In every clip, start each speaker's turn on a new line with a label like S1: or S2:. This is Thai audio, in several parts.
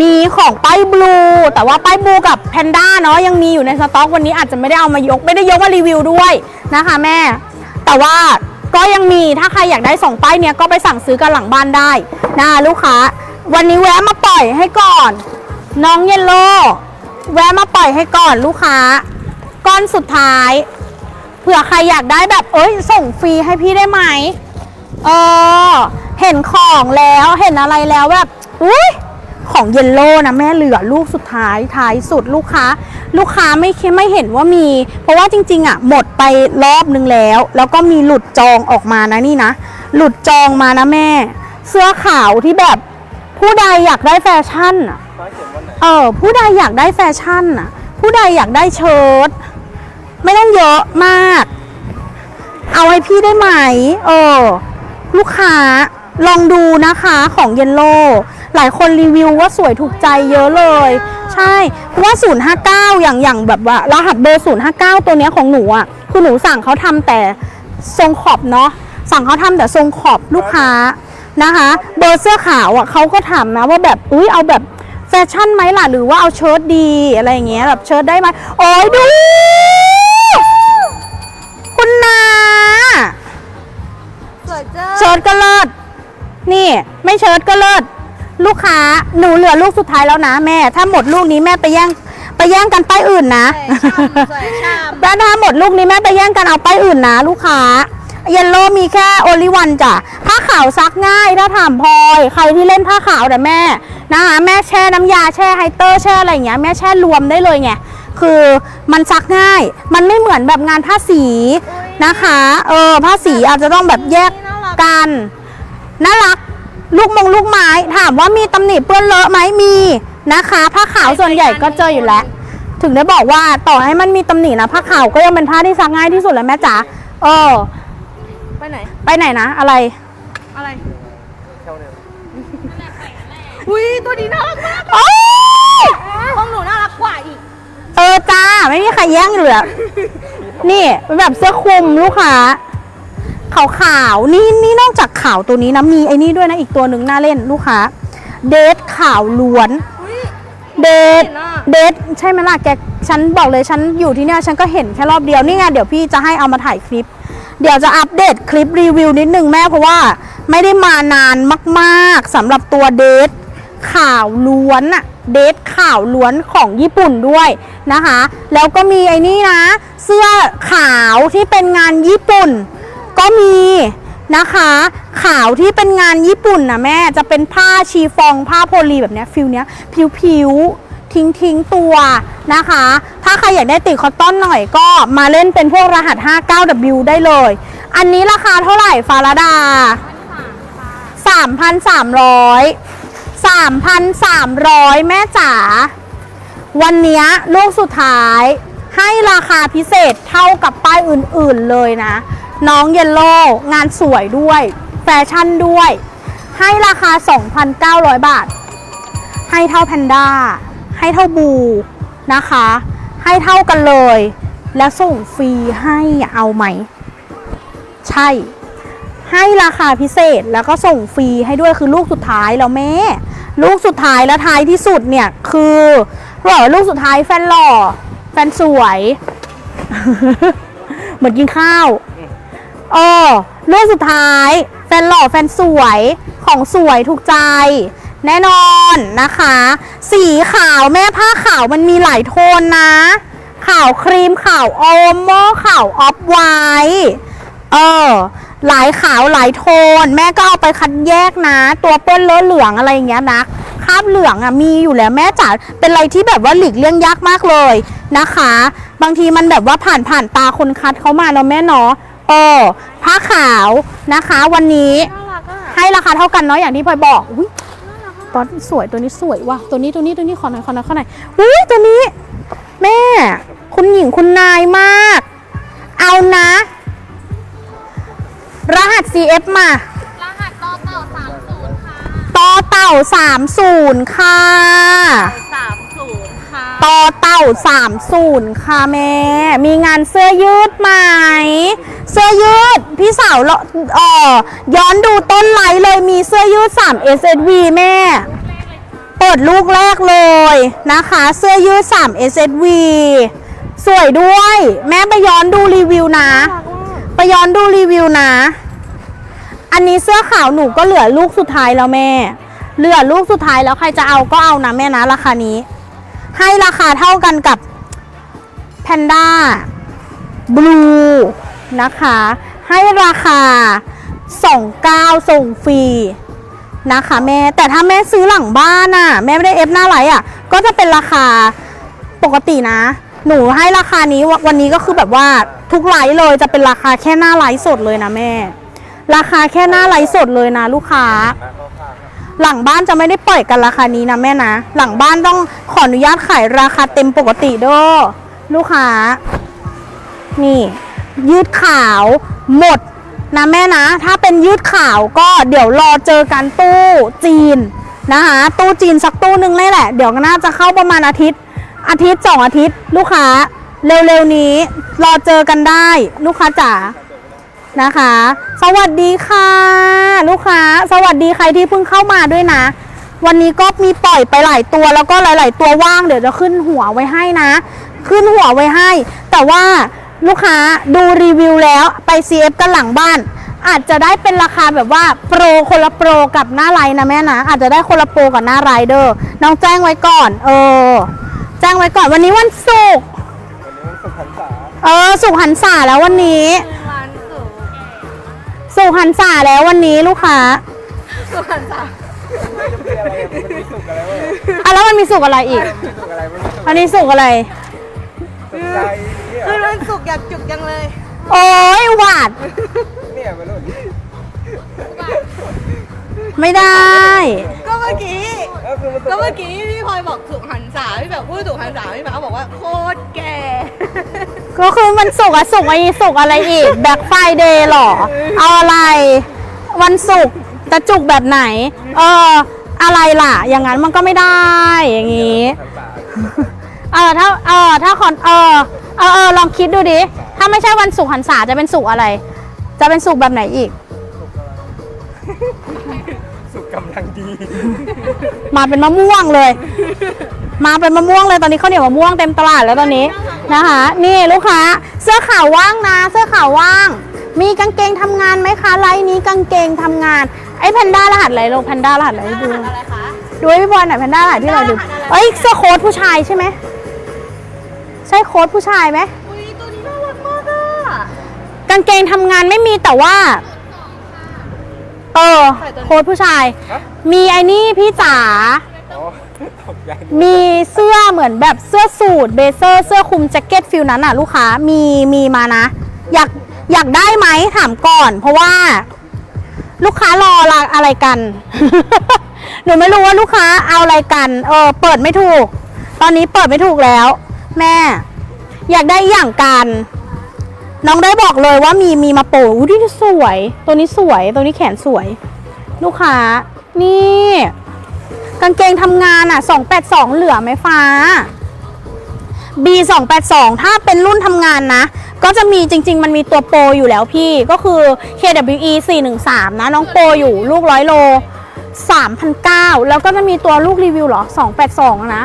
S1: มีของป้ายบลูแต่ว่าป้ายบลูกับแพนด้าเนาะยังมีอยู่ในสต็อกวันนี้อาจจะไม่ได้เอามายก ไม่ได้ยกมารีวิวด้วยนะคะแม่ แต่ว่าก็ยังมีถ้าใครอยากได้สองป้ายเนี้ยก็ไปสั่งซื้อกันหลังบ้านได้นะลูกค้า วันนี้แวะมาปล่อยให้ก่อน น้องเยลโล่แวะมาปล่อยให้ก่อนลูกค้า ก้อนสุดท้ายเผื่อใครอยากได้แบบเอ้ยส่งฟรีให้พี่ได้ไหมเออเห็นของแล้วเห็นอะไรแล้วแบบอุ้ย ของเยลโล่นะแม่เหลือลูกสุดท้ายท้ายสุดลูกค้า ลูกค้าไม่คิดไม่เห็นว่ามี เพราะว่าจริง ๆ อะ หมดไปรอบนึงแล้ว แล้วก็มีหลุดจองออกมานะนี่นะ หลุดจองมานะแม่ เสื้อขาวที่แบบผู้ใดอยากได้แฟชั่นอะเออผู้ใดอยากได้แฟชั่นอะ ผู้ใดอยากได้เชิ้ตไม่ต้องเยอะมาก เอาให้พี่ได้ไหม เออ ลูกค้า ลองดูนะคะของเยนโลหลายคนรีวิวว่าสวยถูกใจเยอะเลย ใช่เพราะว่า 059 อย่างอย่างแบบว่ารหัสเบอร์ 059 ตัวเนี้ยของหนูอะคือหนูสั่งเขาทำแต่ทรงขอบเนาะสั่งเขาทำแต่ทรงขอบลูกค้านะคะ เบอร์เสื้อขาวอะเขาก็ถามนะว่าแบบอุ้ยเอาแบบแฟชั่นไหมล่ะหรือว่าเอาเชิ้ตดีอะไรอย่างเงี้ยแบบเชิ้ตได้ไหมโอ้ยดู คุณนา
S2: สวยเจ้า
S1: เชิ้ตก็เลิศ นี่ไม่เชิ้ตก็เลิศลูกค้าหนูเหลือลูกสุดท้ายแล้วนะแม่ ถ้าหมดลูกนี้แม่ไปแย่งไปแย่งกันป้ายอื่นนะ
S2: สวยชาม
S1: แล้วถ้าหมดลูกนี้แม่ไปแย่งกันเอาป้ายอื่นนะ ลูกค้าเยลโล่มีแค่โอลิวันจ้ะผ้าขาวซักง่ายถ้าถามพลอยใครที่เล่นผ้าขาวแต่แม่นะคะแม่แช่น้ำยาแช่ไฮเตอร์แช่อะไรอย่างเงี้ยแม่แช่รวมได้เลยไงคือมันซักง่าย มันไม่เหมือนแบบงานผ้าสีนะคะ เออผ้าสีอาจจะต้องแบบแยก
S2: น่ารัก
S1: กัน น่ารัก ลูกมงลูกไม้ ถามว่ามีตำหนิเปื้อนเลอะไหมมีนะคะ ผ้าขาวส่วนใหญ่ก็เจออยู่แล้ว ถึงได้บอกว่าต่อให้มันมีตำหนินะผ้าขาวก็ยังเป็นผ้าที่ซักง่ายที่สุดแล้วแม่จ๋าเออ
S2: ไปไหน
S1: ไปไหนนะ อะไร
S2: อะไรอุ้ยตัวนี้น่ารักมาก
S1: โอ๊ย
S2: ของหนูน่ารักกว่าอีก
S1: เออจ้าไม่มีใครแย่งอยู่แล้วนี่เป็นแบบเสื้อคลุมลูกค้า ขาวขาวๆนี่นี่นอกจากขาวตัวนี้นะมีไอ้นี่ด้วยนะอีกตัวหนึ่งน่าเล่นลูกค้าเดทขาวล้วน
S2: อุ้ย
S1: เดท
S2: เห็นอะ
S1: เดทใช่ไหมล่ะแกฉันบอกเลยฉันอยู่ที่เนี่ยฉันก็เห็นแค่รอบเดียวนี่ไงเดี๋ยวพี่จะให้เอามาถ่ายคลิป เดี๋ยวจะอัปเดตคลิปรีวิวนิดนึงแม่เพราะว่าไม่ได้มานานมากๆสำหรับตัวเดทข่าวล้วนอะเดทข่าวล้วนของญี่ปุ่นด้วยนะคะ แล้วก็มีไอ้นี่นะ เสื้อขาวที่เป็นงานญี่ปุ่น ก็มีนะคะ ขาวที่เป็นงานญี่ปุ่นนะแม่จะเป็นผ้าชีฟองผ้าโพลีแบบนี้ฟิลเนี้ยผิวๆทิ้งทิ้งตัวนะคะ ถ้าใครอยากได้ติดคอตตอนหน่อยก็มาเล่นเป็นพวกรหัส 59W ได้เลย อันนี้ราคาเท่าไหร่ฟาราดา 3,300 3,300 แม่จ๋า วันนี้ลูกสุดท้ายให้ราคาพิเศษเท่ากับป้ายอื่นๆเลยนะ น้องเยลโล่งานสวยด้วย แฟชั่นด้วย ให้ราคา 2,900 บาท ให้เท่าแพนด้า ให้เท่าบูนะคะ ให้เท่ากันเลย แล้วส่งฟรีให้เอาไหม ใช่ ให้ราคาพิเศษแล้วก็ส่งฟรีให้ด้วยคือลูกสุดท้ายแล้วแม่ ลูกสุดท้ายและท้ายที่สุดเนี่ยคือหล่อลูกสุดท้ายแฟนหล่อ แฟนสวย เหมือนกินข้าว เออลูกสุดท้าย แฟนหล่อแฟนสวยของสวยถูกใจ แน่นอนนะคะ สีขาวแม่ผ้าขาวมันมีหลายโทนนะ ขาวครีมขาวโอมโมขาวออฟไวท์เออหลายขาวหลายโทน แม่ก็เอาไปคัดแยกนะ ตัวเปื้อนเลอะเหลืองอะไรอย่างเงี้ยนะคราบเหลืองอะมีอยู่แล้วแม่จ๋าเป็นอะไรที่แบบว่าหลีกเลี่ยงยากมากเลยนะคะ บางทีมันแบบว่าผ่านผ่านตาคนคัดเขามาเนาะแม่เนาะ เออผ้าขาวนะคะ วันนี้
S2: น่ารักอะ
S1: ให้ราคาเท่ากันเนาะอย่างที่พลอยบอกอุ้ยตอนสวยตัวนี้สวยว่ะตัวนี้ตัวนี้ตัวนี้ขอหน่อยขอหน่อยขอหน่อยอุ้ยตัวนี้ แม่ คุณหญิงคุณนายมาก เอานะ รหัส CF มา
S2: รหัสต่อเต่าสามศูนย์ค่ะ
S1: ต่อเต่า30ค่ะ
S2: สามศูนย์ค่ะ
S1: ต่อเต่า30ค่ะแม่ มีงานเสื้อยืดไหม เสื้อยืด พี่สาวเอ่อย้อนดูต้นไลฟ์เลยมีเสื้อยืด 3 SSV แม่ตปิดลูกแรกเลยนะคะ เสื้อยืด 3 SSV สวยด้วย แม่ไปย้อนดูรีวิวนะ ไปย้อนดูรีวิวนะ อันนี้เสื้อขาวหนูก็เหลือลูกสุดท้ายแล้วแม่ เหลือลูกสุดท้ายแล้วใครจะเอาก็เอานะแม่นะราคานี้ ให้ราคาเท่ากันกับแพนด้าบลู นะคะ ให้ราคา 29 ส่งฟรีนะคะแม่ แต่ถ้าแม่ซื้อหลังบ้านน่ะ แม่ไม่ได้เอฟหน้าไลท์อะ ก็จะเป็นราคาปกตินะ หนูให้ราคานี้ววันนี้ก็คือแบบว่าทุกไลท์เลยจะเป็นราคาแค่หน้าไลท์สดเลยนะแม่ ราคาแค่หน้าไลท์สดเลยนะลูกค้า หลังบ้านจะไม่ได้ปล่อยกันราคานี้นะแม่นะ หลังบ้านต้องขออนุญาตขายราคาเต็มปกติเด้อลูกค้า นี่ ยืดขาวหมดนะแม่นะ ถ้าเป็นยืดขาวก็เดี๋ยวรอเจอกันตู้จีนนะคะตู้จีนสักตู้หนึงเลยแหละ เดี๋ยวก็น่าจะเข้าประมาณอาทิตย์ อาทิตย์สองอาทิตย์ ลูกค้าเร็วๆนี้รอเจอกันได้ ลูกค้าจ๋านะคะ สวัสดีค่ะ ลูกค้า สวัสดีใครที่เพิ่งเข้ามาด้วยนะ วันนี้ก็มีปล่อยไปหลายตัวแล้วก็หลาย ๆ ตัวว่างเดี๋ยวจะขึ้นหัวไว้ให้นะ ขึ้นหัวไว้ให้ แต่ว่า ลูกค้าดูรีวิวแล้วไป CF กันหลังบ้าน อาจจะได้เป็นราคาแบบว่าโปรคนละโปรกับหน้าไลน์นะแม่นะอาจจะได้คนละโปรกับหน้าไรเดอร์น้องแจ้งไว้ก่อน เออ แจ้งไว้ก่อนวันนี้วันศุกร์เออสุขหันษาแล้ววันนี้
S2: วันศุกร์
S1: สุขหันษาแล้ววันนี้ลูกค้า
S2: สุขสันต์จ้ะ
S1: อะแล้วมันมีสุกอะไรอีก อันนี้สุกอะไร
S2: คือ วันศุกร์อยากจุกจังเลย
S1: โอ้ยหวาดไม่ได้
S2: ก็เมื่อกี้ก็เมื่อกี้พี่พลอยบอกสุขหันษาพี่แบบพูดสุขหันษาพี่แบบบอกว่าโคตรแก่
S1: ก็คือมันสุกร์อะสุกร์อะไรสุกร์อะไรอีกแบ็คไฟเดย์หรอ เอาอะไร วันศุกร์จะจุกแบบไหน เออ อะไรล่ะ อย่างนั้นมันก็ไม่ได้อย่างนี้ เออถ้าเออถ้าคอนเออ เออเออลองคิดดูดิ ถ้าไม่ใช่วันศุกร์หันษาจะเป็นศุกร์อะไร จะเป็นศุกร์แบบไหนอีก
S3: สุกกำลังดี
S1: มาเป็นมะม่วงเลย มาเป็นมะม่วงเลยตอนนี้ข้าวเหนียวมะม่วงเต็มตลาดแล้วตอนนี้นะคะ นี่ลูกค้า เสื้อขาวว่างนะ เสื้อขาวว่าง มีกางเกงทำงานไหมคะไลน์นี้กางเกงทำงานไอ้แพนด้ารหัสอะไรลงแพนด้ารหัสอะไรดู
S2: อะไรคะ
S1: ดูให้พี่บอลหน่อยแพนด้ารหัสที่เราดูเอ้ยเสื้อโค้ทผู้ชายใช่ไหม ใช่โค้ทผู้ชายไหม
S2: อุ้ยตัวนี้น่ารักมากอะ
S1: กางเกงทำงานไม่มีแต่ว่า เออ โค้ทผู้ชาย มีไอ้นี่พี่จ๋า
S3: อ๋อตกใจ
S1: มีเสื้อเหมือนแบบเสื้อสูทเบเซอร์เสื้อคลุมแจ็คเก็ตฟิลนั้นอะ ลูกค้ามีมีมานะ อยากอยากได้ไหมถามก่อน เพราะว่า ลูกค้ารอละอะไรกัน หนูไม่รู้ว่าลูกค้าเอาอะไรกัน เออ เปิดไม่ถูก ตอนนี้เปิดไม่ถูกแล้ว แม่ อยากได้อย่างกัน น้องได้บอกเลยว่ามีมีมาโปะอุ้ยนี่สวย ตัวนี้สวย ตัวนี้แขนสวย ลูกค้า นี่ กางเกงทำงานอะ282เหลือไหมฟ้า B 282 ถ้าเป็นรุ่นทำงานนะ ก็จะมีจริง ๆ มันมีตัวโปรอยู่แล้วพี่ ก็คือ KWE 413 นะ น้องโปรอยู่ลูกร้อยโล3,900แล้วก็จะมีตัวลูกรีวิวเหรอ 282 นะ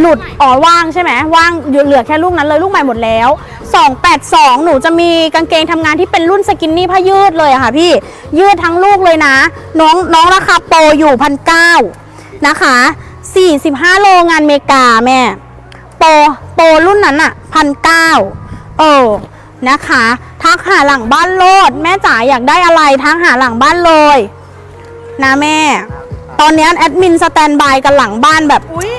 S1: หลุดอ๋อว่างใช่ไหมว่างอยู่เหลือแค่ลูกนั้นเลยลูกใหม่หมดแล้ว 282 หนูจะมีกางเกงทำงานที่เป็นรุ่นสกินนี่ผ้ายืดเลยอะค่ะพี่ยืดทั้งลูกเลยนะ น้องน้องราคาโปรอยู่พันเก้านะคะ 45 โลงานเมกาแม่ โปรโปรรุ่นนั้นอะพันเก้าเออนะคะทักหาหลังบ้านโลด แม่จ๋าอยากได้อะไรทักหาหลังบ้านเลย นะแม่ ตอนนี้แอดมินสแตนบายกันหลังบ้านแบบ
S2: อุ้ย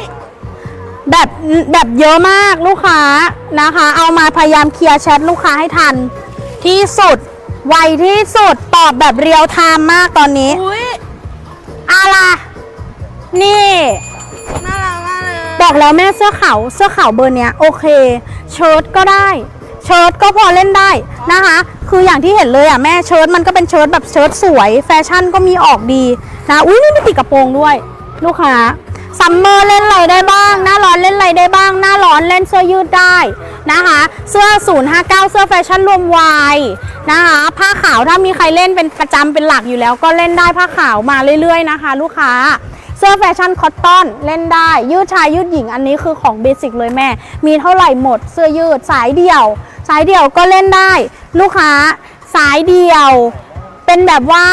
S1: แบบแบบเยอะมากลูกค้านะคะ เอามาพยายามเคลียร์แชทลูกค้าให้ทัน ที่สุดไวที่สุดตอบแบบเรียลไทม์มากตอนนี้
S2: อุ้ย
S1: อะไรนี่
S2: น่ารักมากเลย
S1: บอกแล้วแม่เสื้อขาวเสื้อขาวเบอร์เนี้ยโอเค เชิ้ตก็ได้ เชิ้ตก็พอเล่นได้นะคะ คืออย่างที่เห็นเลยอะแม่เชิ้ตมันก็เป็นเชิ้ตแบบเชิ้ตสวย แฟชั่นก็มีออกดีนะอุ้ยนี่มีติดกระโปรงด้วย ลูกค้า ซัมเมอร์เล่นอะไรได้บ้าง หน้าร้อนเล่นอะไรได้บ้าง หน้าร้อนเล่นเสื้อยืดได้นะคะ เสื้อ 059 เสื้อแฟชั่นรวมวัยนะคะ ผ้าขาวถ้ามีใครเล่นเป็นประจำเป็นหลักอยู่แล้ว ก็เล่นได้ผ้าขาวมาเรื่อยๆนะคะ ลูกค้า เสื้อแฟชั่นคอตตอนเล่นได้ ยืดชายยืดหญิงอันนี้คือของเบสิกเลยแม่ มีเท่าไหร่หมด เสื้อยืดสายเดี่ยว สายเดี่ยวก็เล่นได้ ลูกค้าสายเดี่ยว เป็นแบบว่า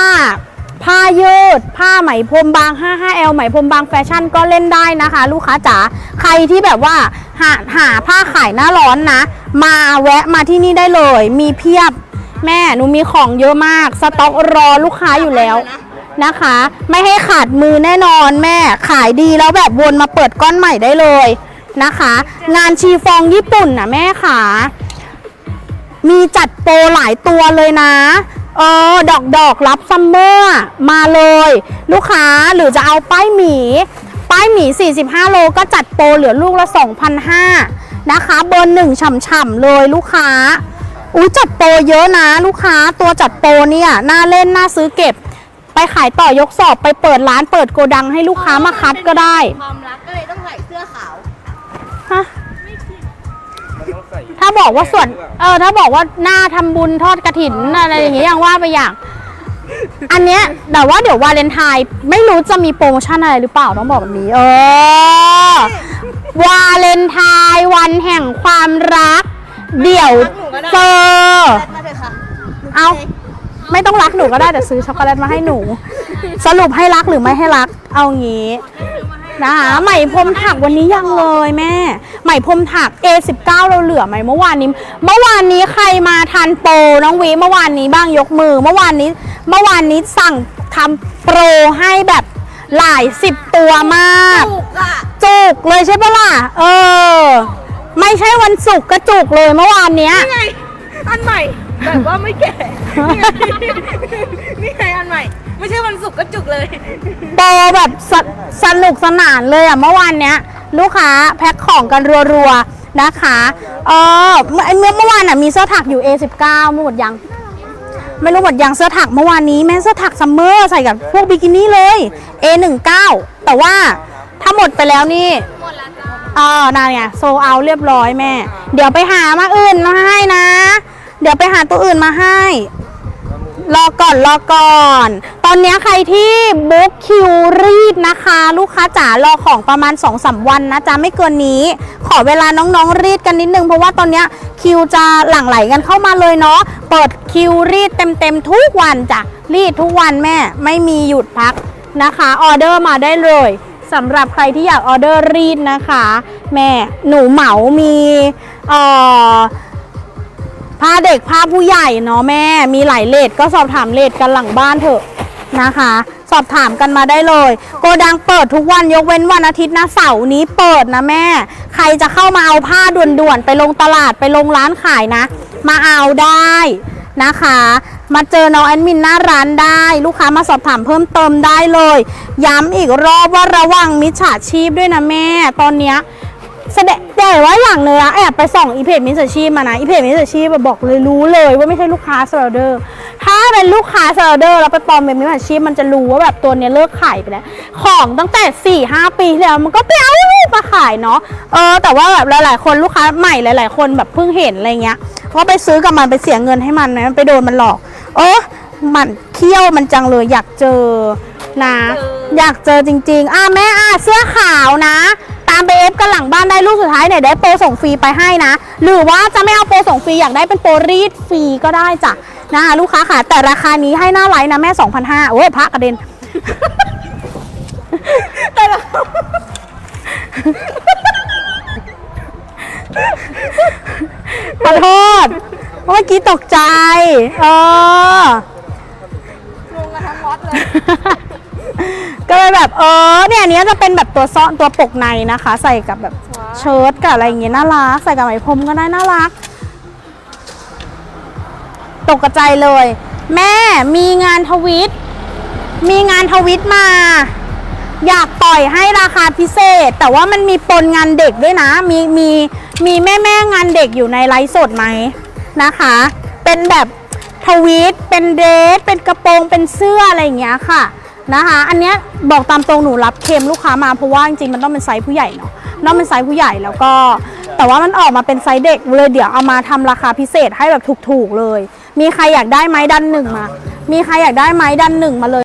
S1: ผ้ายืด ผ้าไหมพรมบาง 55L ไหมพรมบางแฟชั่นก็เล่นได้นะคะ ลูกค้าจ๋าใครที่แบบว่าหาหาผ้าขายหน้าร้อนนะ มาแวะมาที่นี่ได้เลย มีเพียบแม่หนูมีของเยอะมาก สต็อกรอลูกค้าอยู่แล้วนะคะ ไม่ให้ขาดมือแน่นอนแม่ขายดีแล้วแบบวนมาเปิดก้อนใหม่ได้เลยนะคะ งานชีฟองญี่ปุ่นนะแม่ขามีจัดโปรหลายตัวเลยนะ เออดอกดอกรับซัมเมอร์มาเลย ลูกค้าหรือจะเอาป้ายหมี ป้ายหมี 45 โลก็จัดโปรเหลือลูกละ 2,500นะคะ เบอร์หนึ่งฉ่ำๆเลยลูกค้าอุ้ยจัดโปรเยอะนะลูกค้าตัวจัดโปรเนี่ยน่าเล่นน่าซื้อเก็บ ไปขายต่อยกสอบไปเปิดร้านเปิดโกดังให้ลูกค้ามาคัดก็ได้
S2: ความรักก็เลยต้องใส่เสื้อขาว
S1: ฮะ
S3: มันต้องใส่
S1: ถ้าบอกว่าส่วน เออ ถ้าบอกว่าหน้าทำบุญทอดกระถินอะไรอย่างเงี้ยยังว่าไปอย่าง อันเนี้ยแต่ว่าเดี๋ยววาเลนไทน์ไม่รู้จะมีโปรโมชั่นอะไรหรือเปล่าต้องบอกแบบนี้ เออ วาเลนไทน์วันแห่งความรัก เดี๋ยวเจอ
S2: มาเลยค่ะ
S1: เอาไม่ต้องรักหนูก็ได้แต่ซื้อช็อกโกแลตมาให้หนู สรุปให้รักหรือไม่ให้รัก เอางี้ นะคะไหมพรมถักวันนี้ยังเลยแม่ ไหมพรมถัก A19 เราเหลือไหมเมื่อวานนี้ เมื่อวานนี้ใครมาทันโปรน้องวีเมื่อวานนี้บ้างยกมือ เมื่อวานนี้ เมื่อวานนี้สั่งทำโปรให้แบบหลายสิบตัวมาก
S2: ถูกอะ
S1: จุกเลยใช่ปะล่ะ เออ ไม่ใช่วันศุกร์ก็จุกเลยเมื่อวานเนี้ย
S2: นี่ไงอันใหม่แบบว่าไม่แก่นี่ไงนี่ไงอันใหม่ ไม่ใช่วันศุกร์ก็จุกเลย
S1: โปรแบบสสนุกสนานเลยอะเมื่อวานเนี้ย ลูกค้าแพ็คของกันรัวๆนะคะเออเมื่อเมื่อเมื่อวานอะมีเสื้อถักอยู่ A19 หมดยัง ไม่รู้หมดยังเสื้อถักเมื่อวานนี้แม่เสื้อถักซัมเมอร์ใส่กับพวกบิกินี่เลย A19 แต่ว่าถ้าหมดไปแล้วนี่
S2: หมดแล้วจ้า
S1: เออนั่นไงโซเอาเรียบร้อยแม่ เดี๋ยวไปหามาอื่นมาให้นะ เดี๋ยวไปหาตัวอื่นมาให้ รอก่อนรอก่อน ตอนนี้ใครที่บุ๊กคิวรีดนะคะ ลูกค้าจ๋ารอของประมาณ2อสวันนะจ๊ะไม่เกินนี้ ขอเวลาน้องๆรีดกันนิดนึง เพราะว่าตอนนี้คิวจะหลั่งไหลกันเข้ามาเลยเนาะเปิดคิวรีดเต็มๆทุกวันจ้ะรีดทุกวันแม่ ไม่มีหยุดพักนะคะออเดอร์มาได้เลยสำหรับใครที่อยากออเดอร์รีดนะคะ แม่หนูเหมามีเอ่อ ผ้าเด็กผ้าผู้ใหญ่เนาะแม่ มีหลายเลทก็สอบถามเลทกันหลังบ้านเถอะนะคะ สอบถามกันมาได้เลย โกดังเปิดทุกวันยกเว้นวันอาทิตย์นะเสาร์นี้เปิดนะแม่ ใครจะเข้ามาเอาผ้าด่วนๆไปลงตลาดไปลงร้านขายนะ มาเอาได้นะคะ มาเจอน้องแอดมินหน้าร้านได้ ลูกค้ามาสอบถามเพิ่มเติมได้เลย ย้ำอีกรอบว่าระวังมิจฉาชีพด้วยนะแม่ ตอนเนี้ยแสดง แต่ว่าอย่างเนื้อะแอบไปส่องอีเพจมิสเตอร์ชีพมานะอีเพจมิสเตอร์ชีพบอกเลยรู้เลยว่าไม่ใช่ลูกค้าสโลเดอร์ถ้าเป็นลูกค้าสโลเดอร์แล้วไปปลอมเป็นมิสเตอร์ชีพมันจะรู้ว่าแบบตัวเนี้ยเลิกขายไปแล้ว ของตั้งแต่4ี่ห้าปีที่แล้วมันก็ไปเอามาขายเนาะเออแต่ว่าแบบหลาย ๆ คนลูกค้าใหม่หลาย ๆ คนแบบเพิ่งเห็นอะไรเงี้ยก็ไปซื้อกับมันไปเสียเงินให้มันนะไปโดนมันหลอก เออมันเคี้ยวมันจังเลยอยากเจอนะ อยากเจอจริง ๆ อะแม่อะเสื้อขาวนะ ตามไปเอฟกันหลังบ้านได้ลูกสุดท้ายเนี่ยได้โปรส่งฟรีไปให้นะ หรือว่าจะไม่เอาโปรส่งฟรีอยากได้เป็นโปรรีดฟรีก็ได้จ้ะนะคะลูกค้าค่ะ แต่ราคานี้ให้หน้าไลน์นะแม่ 2,500โอ้ยพระกระเด็น
S2: แต่ละ
S1: ขอโทษเมื่อกี้ตกใจ เออ
S2: งงกันทั้งวัดเลย
S1: ก็เลยแบบเออเนี่ยอันเนี้ยจะเป็นแบบตัวซ้อนตัวปกในนะคะ ใส่กับแบบเชิ้ตกับอะไรอย่างเงี้ยน่ารัก ใส่กับไหมพรมก็ได้น่ารัก ตกกระใจเลย แม่มีงานทวิต มีงานทวิตมา อยากต่อยให้ราคาพิเศษ แต่ว่ามันมีปนงานเด็กด้วยนะ มีมีมีแม่แม่ๆงานเด็กอยู่ในไลฟ์สดไหมนะคะ เป็นแบบทวีตเป็นเดรสเป็นกระโปรง เป็นเสื้ออะไรอย่างเงี้ยค่ะ นะคะ อันเนี้ยบอกตามตรงหนูรับเค็มลูกค้ามาเพราะว่าจริงๆมันต้องเป็นไซส์ผู้ใหญ่เนาะต้องเป็นไซส์ผู้ใหญ่แล้วก็ แต่ว่ามันออกมาเป็นไซส์เด็กเลยเดี๋ยวเอามาทำราคาพิเศษให้แบบถูกๆเลย มีใครอยากได้ไหมดันหนึ่งมา มีใครอยากได้ไหมดันหนึ่งมาเลย